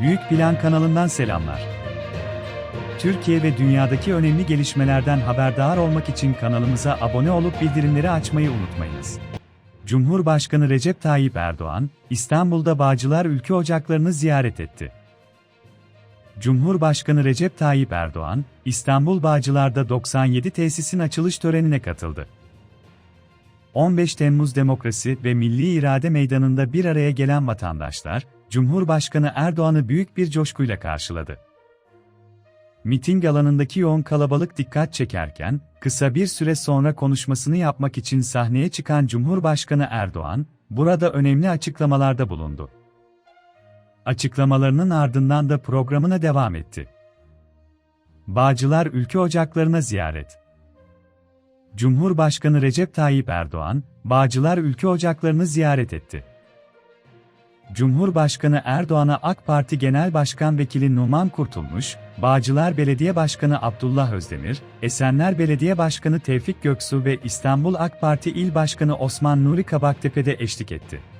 Büyük Plan kanalından selamlar. Türkiye ve dünyadaki önemli gelişmelerden haberdar olmak için kanalımıza abone olup bildirimleri açmayı unutmayınız. Cumhurbaşkanı Recep Tayyip Erdoğan, İstanbul'da Bağcılar Ülke Ocaklarını ziyaret etti. Cumhurbaşkanı Recep Tayyip Erdoğan, İstanbul Bağcılar'da 97 tesisin açılış törenine katıldı. 15 Temmuz Demokrasi ve Milli İrade Meydanı'nda bir araya gelen vatandaşlar, Cumhurbaşkanı Erdoğan'ı büyük bir coşkuyla karşıladı. Miting alanındaki yoğun kalabalık dikkat çekerken, kısa bir süre sonra konuşmasını yapmak için sahneye çıkan Cumhurbaşkanı Erdoğan, burada önemli açıklamalarda bulundu. Açıklamalarının ardından da programına devam etti. Bağcılar Ülke Ocaklarına ziyaret Cumhurbaşkanı Recep Tayyip Erdoğan, Bağcılar Ülke Ocaklarını ziyaret etti. Cumhurbaşkanı Erdoğan'a AK Parti Genel Başkan Vekili Numan Kurtulmuş, Bağcılar Belediye Başkanı Abdullah Özdemir, Esenler Belediye Başkanı Tevfik Göksu ve İstanbul AK Parti İl Başkanı Osman Nuri Kabaktepe'de eşlik etti.